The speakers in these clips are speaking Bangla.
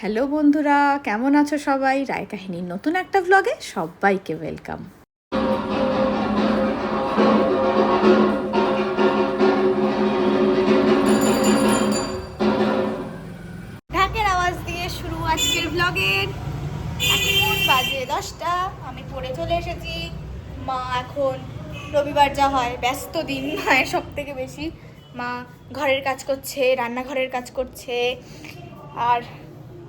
হ্যালো বন্ধুরা, কেমন আছো সবাই? রায় কাহিনীর নতুন একটা ব্লগে সবাইকে ওয়েলকাম ঢাকের আওয়াজ দিয়ে শুরু আজকের ব্লগের এখন বাজে দশটা, আমি পড়ে চলে এসেছি। মা এখন রবিবার যা হয়, ব্যস্ত দিন মায়ের সব থেকে বেশি। মা ঘরের কাজ করছে, রান্নাঘরের কাজ করছে। আর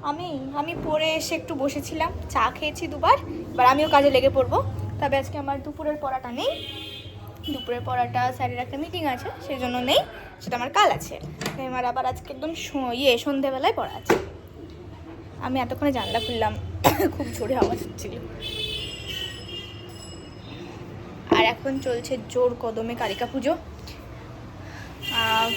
আমি আমি পরে এসে একটু বসেছিলাম, চা খেয়েছি দুবার, এবার আমিও কাজে লেগে পড়ব। তবে আজকে আমার দুপুরের পড়াটা নেই। দুপুরের পড়াটা স্যারের একটা মিটিং আছে সেই জন্য নেই, সেটা আমার কাল আছে। আমার আবার আজকে একদম ইয়ে সন্ধেবেলায় পড়া আছে। আমি এতক্ষণে জানলা খুললাম, খুব জোরে আওয়াজ হচ্ছিল। আর এখন চলছে জোর কদমে কালিকা পুজো।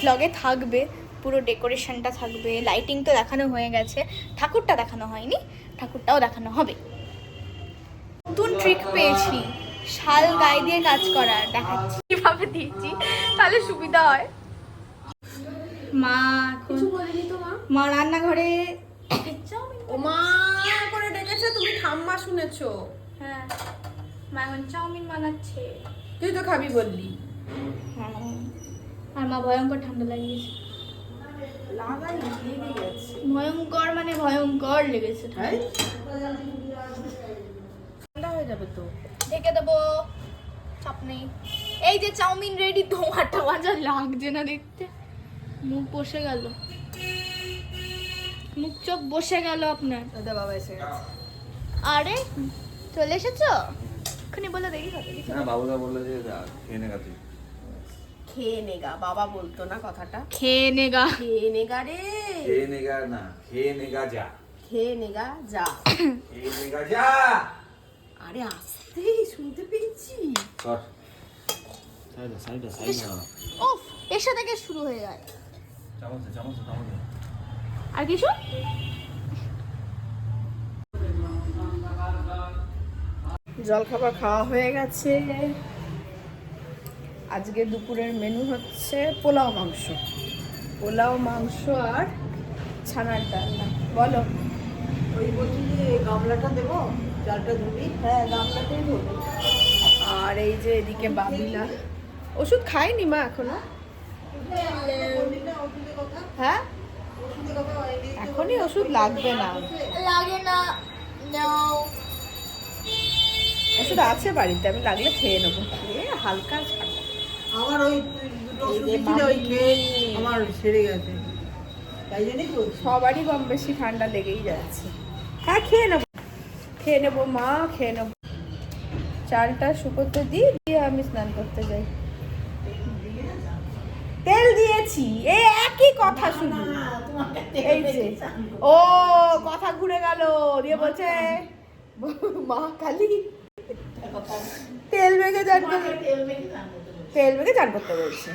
ব্লগে থাকবে। পুরো ডেকোরেশনটা থাকবে লাইটিং তো দেখানো হয়ে গেছে ঠাকুরটা দেখানো হয়নি ঠাকুরটাও দেখানো হবে। নতুন ট্রিক পেয়েছি শাল গায়ে দিয়ে কাজ করার দেখাচ্ছি। কীভাবে দিয়েছি? তাহলে সুবিধা হয়। মা এখন মা রান্নাঘরে ও মা করে ডেকেছে তুমি ঠাম্মা শুনেছো। হ্যাঁ মা এখন চাউমিন বানাচ্ছে। তুই তো খাবি বললি। হ্যাঁ আর মা ভয়ঙ্কর ঠান্ডা লাগিয়েছে। লাগাই লেগে গেছে ভয়ঙ্কর মানে ভয়ঙ্কর লেগেছে। তাই? ঠান্ডা হয়ে যাবে তো। ঢেকে দেবো। চাপ নেই। এই যে চাউমিন রেডি তোমারটা মজা লাগছে না দেখতে। মুখ বসে গেল। মুখ চোখ বসে গেল আপনার। দাদা বাবা এসে গেছে। আরে চলে এসেছ? এক্ষুনি বলে দেখি না বাবুদা বলল যে খেয়ে নে খেয়ে নেগা বাবা বলতো না কথাটা? খেয়ে নেগা খেয়ে নেগা রে। খেয়ে নে গা না খেয়ে নে গা যা। খেয়ে নেগা যা। খেয়ে নে গা যা। আরে আসতে শুনতে পেয়েছি। সাইডে সাইডে সাইডে। ওফ এসে থেকে শুরু হয়ে যায়। চামচ চামচ চামচ। আর কিছু? জলখাবার খাওয়া হয়ে গেছে। আজকে দুপুরের মেনু হচ্ছে পোলাও মাংস। পোলাও মাংস আর ছানার ডালনা বলো। ওই বলছি যে গামলাটা দেবো চালটা ধুবি? হ্যাঁ গামলাতেই ধরবো আর এই যে এদিকে বাবিলা। ওষুধ খায়নি মা এখনও? হ্যাঁ? এখনই ওষুধ লাগবে না। লাগে না ওষুধ আছে বাড়িতে আমি লাগলে খেয়ে নেব। খেয়ে হালকা আমার ওই দুটো এই ওষুধ যে ছিল ওই খেয়ে আমার সেরে গেছে। তাই জন্যই বলছি সবারই কম বেশি ঠান্ডা লেগেই যাচ্ছে। হ্যাঁ খেয়ে নেব। খেয়ে নেব মা খেয়ে নেব। চালটা শুকোতে দিই দিয়ে আমি স্নান করতে যাই। তেল দিয়েছি। এই একই কথা শুধু। এই যে। ও কথা ঘুরে গেল। দিয়ে বলছে মা কালী তেল মেখে চান হেল বেগে চান করতে বলছি।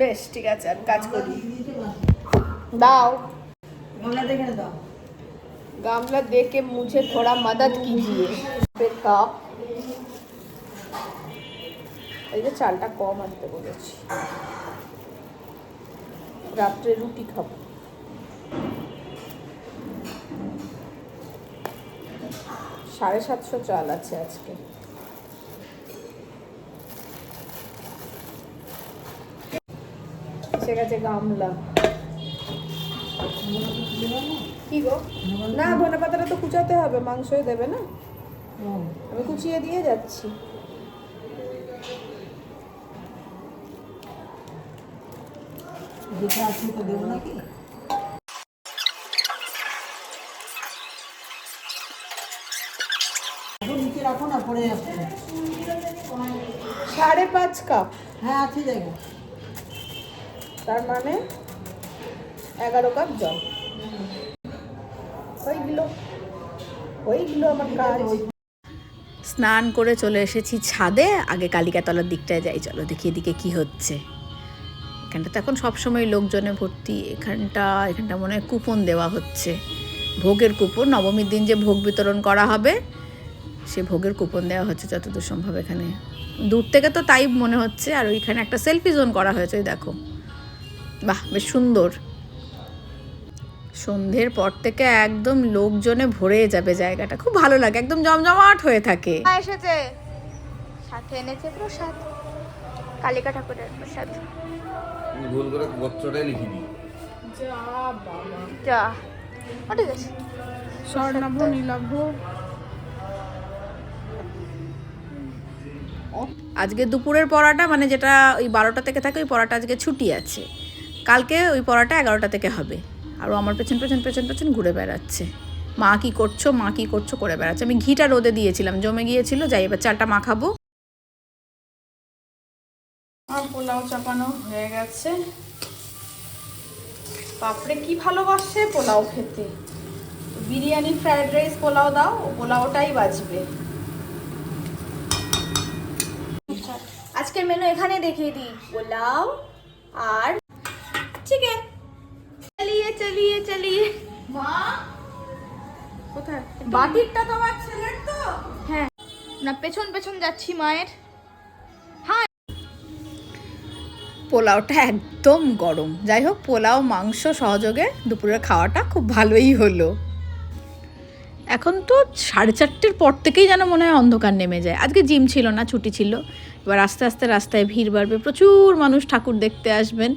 বেশ ঠিক আছে আমি কাজ করি। দাও। গামলা দেখে মুঝে থোড়া মদত কিজিয়ে কাপ। এই যে চালটা কম আনতে বলেছি। রাত্রে রুটি খাব। সাড়ে সাতশো চাল আছে আজকে। গেছে গামলা কি গো? না ধনে পাতাটা তো কুচাতে হবে মাংসই দেবে না? আমি কুচিয়ে দিয়ে যাচ্ছি। দেখে আসলে তো দেবো নাকি? নিচে রাখো না পড়ে যাচ্ছে। সাড়ে পাঁচ কাপ। হ্যাঁ আছে জায়গা। তার মানে এগারো কাপ জল। আমার কাজ। স্নান করে চলে এসেছি ছাদে। আগে কালিকাতলার দিকটায় যাই। চলো দেখি এদিকে কি হচ্ছে। এখানটা তো এখন সবসময় লোকজনে ভর্তি। এখানটা এখানটা মনে হয় কুপন দেওয়া হচ্ছে। ভোগের কুপন। নবমীর দিন যে ভোগ বিতরণ করা হবে, সে ভোগের কুপন দেওয়া হচ্ছে যতদূর সম্ভব এখানে। দূর থেকে তো তাই মনে হচ্ছে। আর ওইখানে একটা সেলফি জোন করা হয়েছে। দেখো। বাহ বেশ সুন্দর। সন্ধ্যের পর থেকে একদম লোকজনে ভরে যাবে জায়গাটা। খুব ভালো লাগে একদম জমজমাট হয়ে থাকে। এসেছে। সাথে এনেছে প্রসাদ। কালিকা ঠাকুরের প্রসাদ। ভুল করে গোত্রটাই যা ঠিক আছে স্বর্ণাভ নীলাভ। আজকে দুপুরের পড়াটা মানে যেটা ওই বারোটা থেকে থাকে ওই পড়াটা আজকে ছুটি আছে। কালকে ওই পড়াটা এগারোটা থেকে হবে। আর ও আমার পেছন পেছন পেছন পেছন ঘুরে বেড়াচ্ছে। মা কি করছ, মা কি করছ করে বেড়াচ্ছে। আমি ঘিটা রোদে দিয়েছিলাম, জমে গিয়েছিল, যাই এবার চালটা মাখাবো। আর পোলাও চাপানো হয়ে গেছে। বাপরে, কি ভালোবাসে পোলাও খেতে। বিরিয়ানি ফ্রাইড রাইস, পোলাও দাও, ও পোলাওটাই বাজবে। আজকের মেনু এখানে দেখিয়ে দিই। পোলাও আর চিকেন চালিয়ে চালিয়ে চালিয়ে। মা? কোথায়? বাটিরটা তোমার ছেলের তো। হ্যাঁ। না পেছন পেছন যাচ্ছি মায়ের। পোলাওটা একদম গরম। যাই হোক পোলাও মাংস সহযোগে দুপুরের খাওয়াটা খুব ভালোই হলো। এখন তো সাড়ে চারটের পর থেকেই যেন মনে হয় অন্ধকার নেমে যায়। আজকে জিম ছিল না ছুটি ছিল। এবার আস্তে আস্তে রাস্তায় ভিড় বাড়বে। প্রচুর মানুষ ঠাকুর দেখতে আসবেন।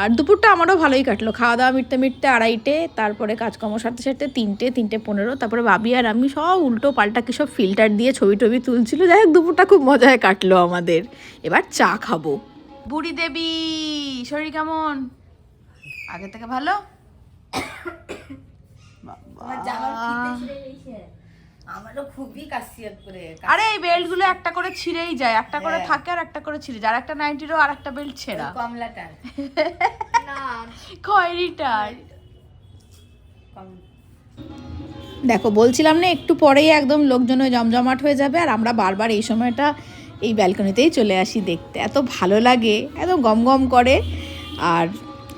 আর দুপুরটা আমারও ভালোই কাটলো। খাওয়া দাওয়া মিটতে মিটতে আড়াইটে তারপরে কাজকর্ম সারতে সারতে তিনটে তিনটে পনেরো তারপরে বাবি আর আমি সব উল্টো পাল্টা কি সব ফিল্টার দিয়ে ছবি টবি তুলছিল। যাই হোক দুপুরটা খুব মজায় কাটলো আমাদের। এবার চা খাব। বুড়ি দেবী শরীর কেমন? আগে থেকে ভালো? আমারও খুবই কাশিয়াত করে আরে এই বেল্টগুলো একটা করে ছিঁড়েই যায় একটা করে থাকে আর একটা করে ছিঁড়ে যায়। আর একটা নাইটিরও আর একটা বেল্ট ছেঁড়া। কমলাটার। না। খয়েরিটার। দেখো বলছিলাম না একটু পরেই একদম লোকজন ওই জমজমাট হয়ে যাবে আর আমরা বারবার এই সময়টা এই ব্যালকনিতেই চলে আসি দেখতে। এত ভালো লাগে এত গম গম করে আর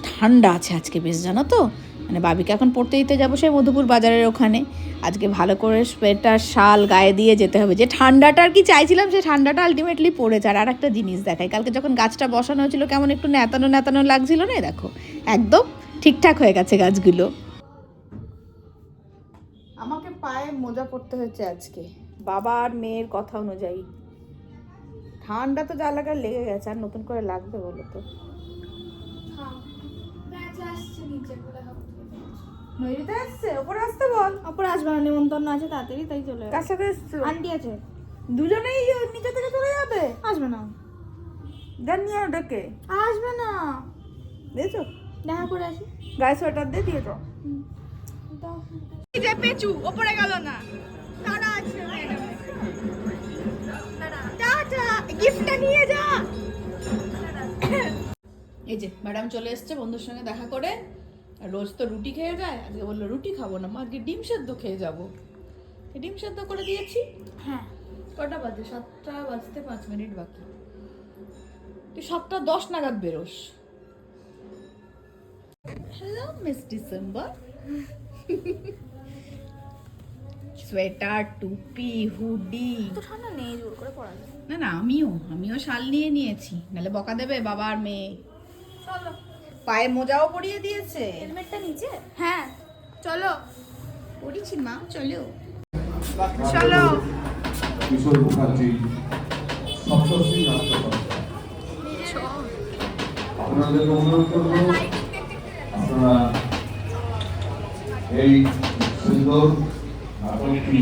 ঠান্ডা আছে আজকে বেশ জানো তো? মানে বাবিকে এখন পড়তে দিতে যাব সেই মধুপুর বাজারের ওখানে। আজকে ভালো করে সোয়েটার শাল গায়ে দিয়ে যেতে হবে। যে ঠান্ডাটা আর কি চাইছিলাম সে ঠান্ডাটা আলটিমেটলি পড়েছে। আর আর একটা জিনিস দেখাই কালকে যখন গাছটা বসানো হয়েছিল কেমন একটু ন্যাতানো ন্যাতানো লাগছিল না দেখো? একদম ঠিকঠাক হয়ে গেছে গাছগুলো। আমাকে পায়ে মোজা পড়তে হয়েছে আজকে। বাবা আর মেয়ের কথা অনুযায়ী। ঠান্ডা তো যা লাগার লেগে গেছে আর নতুন করে লাগবে বলো তো। নৈরিতে আসছে ওপরে আসতে বল। অপর আসবে না নিমন্ত্রণ আছে তাড়াতাড়ি তাই চলে কার সাথে এসছো? আন্টি আছে। দুজনেই নিচে থেকে চলে যাবে? আসবে না। দেন নিয়ে ডেকে। আসবে না। দিয়েছ? দেখা করে আসি। গায়ে সোয়েটার দিয়ে দিয়েছ যে পেঁচু ওপরে গেল না। তারা আছে। গিফটটা নিয়ে যা। এই যে ম্যাডাম চলে এসছে বন্ধুর সঙ্গে দেখা করে। রোজ তো রুটি খেয়ে যায় আজকে বলল রুটি খাব না মা আজকে ডিম সেদ্ধ খেয়ে যাব। ডিম সেদ্ধ করে দিয়েছি। হ্যাঁ। কটা বাজে? সাতটা বাজতে পাঁচ মিনিট বাকি। তুই সাতটা দশ নাগাদ বেরোস। হ্যালো মিস ডিসেম্বর সোয়েটার টুপি হুডি তো ঠান্ডা নেই জোর করে পড়া না না আমিও আমিও শাল নিয়ে নিয়েছি। নাহলে বকা দেবে বাবার মেয়ে। চলো। পায়ে মোজাও পরিয়ে দিয়েছে। হেলমেটটা নিচে? হ্যাঁ চলো। পড়েছি মা চলো। চলো। কিশোর মুখার্জি সপ্তশ্রী আপনাদের অনুরোধ করব আপনারা এই সুন্দর নাটকটি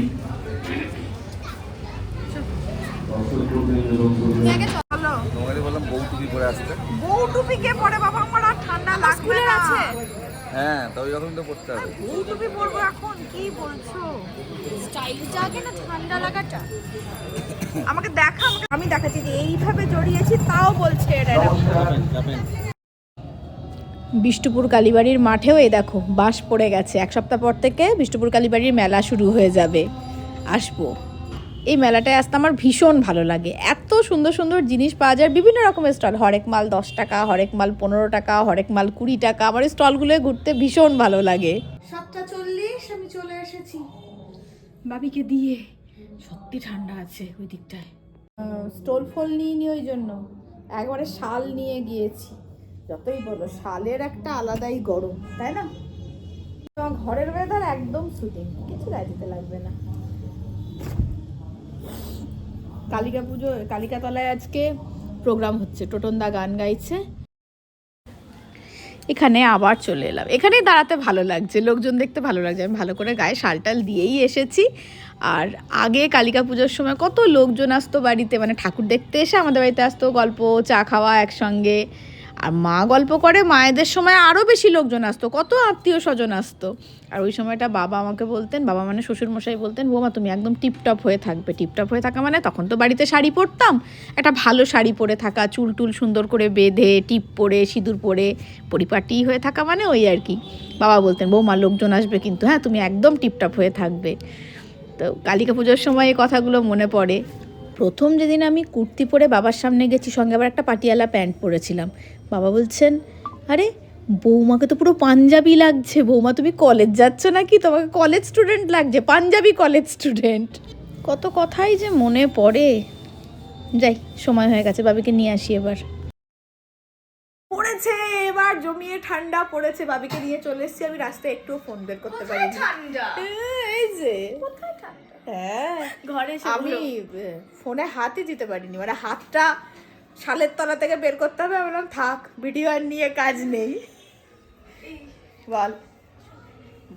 দর্শক করবেন এবং করবেন তোমাকে বললাম বউ টুপি পরে আসতে বউ টুপি কে পরে বাবা আমার আর ঠান্ডা লাগবে না আছে হ্যাঁ তবে যখন তো পড়তে হবে। বউ টুপি পরবো এখন? কি বলছো? স্টাইল জাগে না ঠান্ডা লাগাটা? আমাকে দেখা আমাকে আমি দেখাচ্ছি যে এইভাবে জড়িয়েছি তাও বলছে এটা বিষ্ণুপুর কালীবাড়ির মাঠেও এই দেখো বাঁশ পড়ে গেছে। এক সপ্তাহ পর থেকে বিষ্ণুপুর কালীবাড়ির মেলা শুরু হয়ে যাবে। আসব। এই মেলাটায় আসতে আমার ভীষণ ভালো লাগে। এত সুন্দর সুন্দর জিনিস পাওয়া যায় বিভিন্ন রকমের স্টল। হরেক মাল দশ টাকা হরেক মাল পনেরো টাকা হরেক মাল কুড়ি টাকা। আমার এই স্টলগুলোয় ঘুরতে ভীষণ ভালো লাগে। সাতটা চল্লিশ আমি চলে এসেছি। বাবিকে দিয়ে। সত্যি ঠান্ডা আছে ওই দিকটায়। স্টোল ফল নিয়ে ওই জন্য। একবারে শাল নিয়ে গিয়েছি। যতই বলো শালের একটা আলাদাই গরম তাই না? ঘরের ওয়েদার একদম সুদিন কিছু গায়ে দিতে লাগবে না। কালিকা পুজো, কালিকাতলায় আজকে প্রোগ্রাম হচ্ছে। টোটনদা গান গাইছে। এখানে আবার চলে এলাম। এখানেই দাঁড়াতে ভালো লাগছে। লোকজন দেখতে ভালো লাগছে। আমি ভালো করে গায়ে শাল টাল দিয়েই এসেছি। আর আগে কালিকা পুজোর সময় কত লোকজন আসতো বাড়িতে। মানে ঠাকুর দেখতে এসে আমাদের বাড়িতে আসতো গল্প, চা খাওয়া একসঙ্গে। আর মা গল্প করে, মায়েদের সময় আরও বেশি লোকজন আসতো, কত আত্মীয় স্বজন আসতো। আর ওই সময়টা বাবা আমাকে বলতেন, বাবা মানে শ্বশুরমশাই বলতেন, বৌমা, তুমি একদম টিপটপ হয়ে থাকবে। টিপটপ হয়ে থাকা মানে তখন তো বাড়িতে শাড়ি পরতাম, একটা ভালো শাড়ি পরে থাকা, চুল টুল সুন্দর করে বেঁধে, টিপ পরে, সিঁদুর পরে, পরিপাটি হয়ে থাকা মানে ওই আর কি। বাবা বলতেন, বৌমা, লোকজন আসবে কিন্তু হ্যাঁ তুমি একদম টিপটপ হয়ে থাকবে। তো কালিকা পুজোর সময় এই কথাগুলো মনে পড়ে। প্রথম যেদিন আমি কুর্তি পরে বাবার সামনে গেছি, সঙ্গে আবার একটা পাটিয়ালা প্যান্ট পরেছিলাম। বাবা বলছেন, আরে, বৌমাকে তো পুরো পাঞ্জাবি লাগছে। বৌমা, তুমি কলেজ যাচ্ছ নাকি? তোমাকে কলেজ স্টুডেন্ট লাগছে। পাঞ্জাবি কলেজ স্টুডেন্ট কত কথাই যে মনে পড়ে। যাই, সময় হয়ে গেছে বাবিকে নিয়ে আসি এবার। পড়েছে এবার জমিয়ে ঠান্ডা পড়েছে। বাবিকে নিয়ে চলে এসেছি আমি রাস্তায় একটু ফোন বের করতে পারি ঠান্ডা? এই যে। হ্যাঁ। ঘরে আমি ফোনে হাতই দিতে পারিনি। মানে হাতটা শালের তলা থেকে বের করতে হবে। আমি বললাম থাক ভিডিও আর নিয়ে কাজ নেই। বল।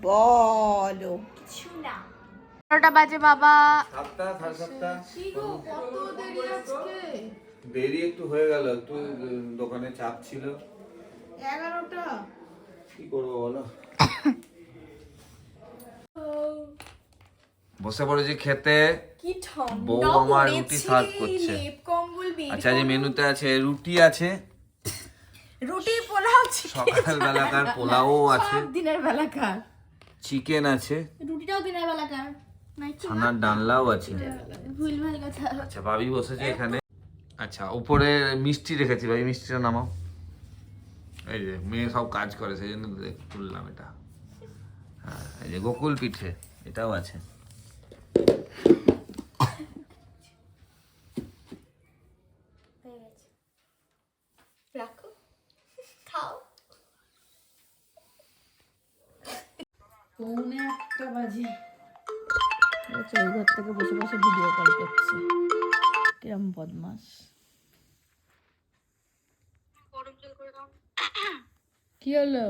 বলো কিছু বারোটা বাজে বাবা। সাতটা সাড়ে সাতটা। দেরি একটু হয়ে গেল একটু দোকানে চাপ ছিল। এগারোটা। কি করব বলো? বসে পড়েছি খেতে। বউ আমার রুটি সার্ভ করছে। আচ্ছা যে মেনুতে আছে রুটি আছে। রুটি পোলাও সকাল বেলাকার পোলাও আছে। দিনের বেলাকার। চিকেন আছে। রুটিটাও দিনের বেলাকার। ছানার ডালনাও আছে। ভুল ভালো কথা। আচ্ছা ভাবি বসেছে এখানে। আচ্ছা উপরে মিষ্টি রেখেছি ভাই মিষ্টিটা নামাও। এই যে মেয়ে সব কাজ করে সেই জন্য তুললাম এটা। হ্যাঁ এই যে গোকুল পিঠে এটাও আছে। পৌনে একটা বাজে। আচ্ছা ঘর থেকে বসে বসে ভিডিও কল বদমাস। কি হলো?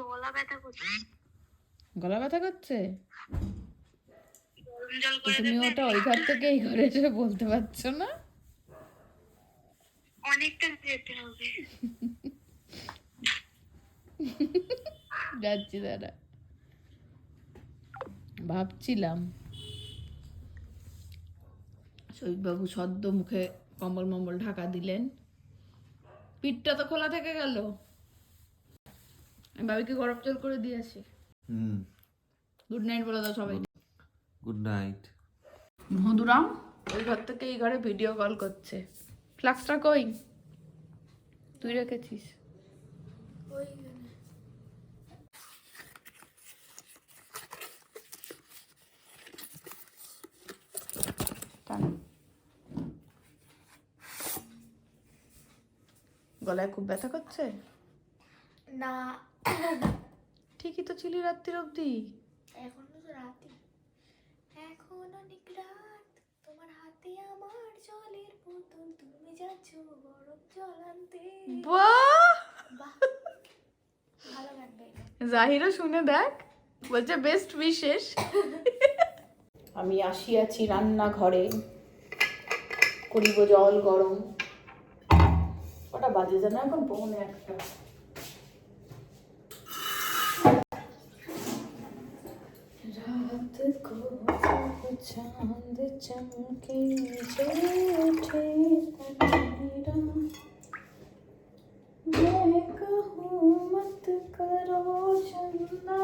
গলা ব্যথা করছে। গলা ব্যথা করছে? তুমি ওটা ওই ঘর থেকে এই ঘরে এসে বলতে পারছ না? অনেকটা যেতে হবে। যাচ্ছি দাদা ভাবছিলাম শহীদবাবু সদ্য মুখে কম্বল মম্বল ঢাকা দিলেন। পিঠটা তো খোলা থেকে গেল। আমি বাবিকে গরম জল করে দিয়ে আসি। হুম। গুড নাইট বলে দাও সবাই গুড নাইট মধুরাম ওই ঘর থেকে এই ঘরে ভিডিও কল করছে। ফ্লাক্সটা কই? তুই রেখেছিস। টান। গলায় খুব ব্যথা করছে? না। ঠিকই তো ছিলি রাত্রির অবধি। এখনও তো রাতে এখন অনেক রাত তোমার হাতে আমার জলের বোতল তুমি যাচ্ছ গরম জল আনতে। বাহ! ভালো জাহিরও শুনে দেখ বলছে বেস্ট বিশেষ আমি আসিয়াছি রান্নাঘরে করিব জল গরম। কটা বাজে যেন এখন পৌনে একটা রাত को चांद चमके जले उठे तकदीरा मैं कहूँ मत करो चंदा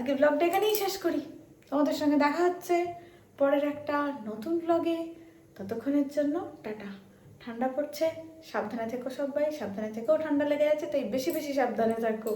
আজকে ব্লগটা এখানেই শেষ করি। তোমাদের সঙ্গে দেখা হচ্ছে পরের একটা নতুন ব্লগে ততক্ষণের জন্য টাটা। ঠান্ডা পড়ছে, সাবধানে থেকো সবাই, সাবধানে থেকেও ঠান্ডা লেগে যাচ্ছে তাই বেশি বেশি সাবধানে থাকো।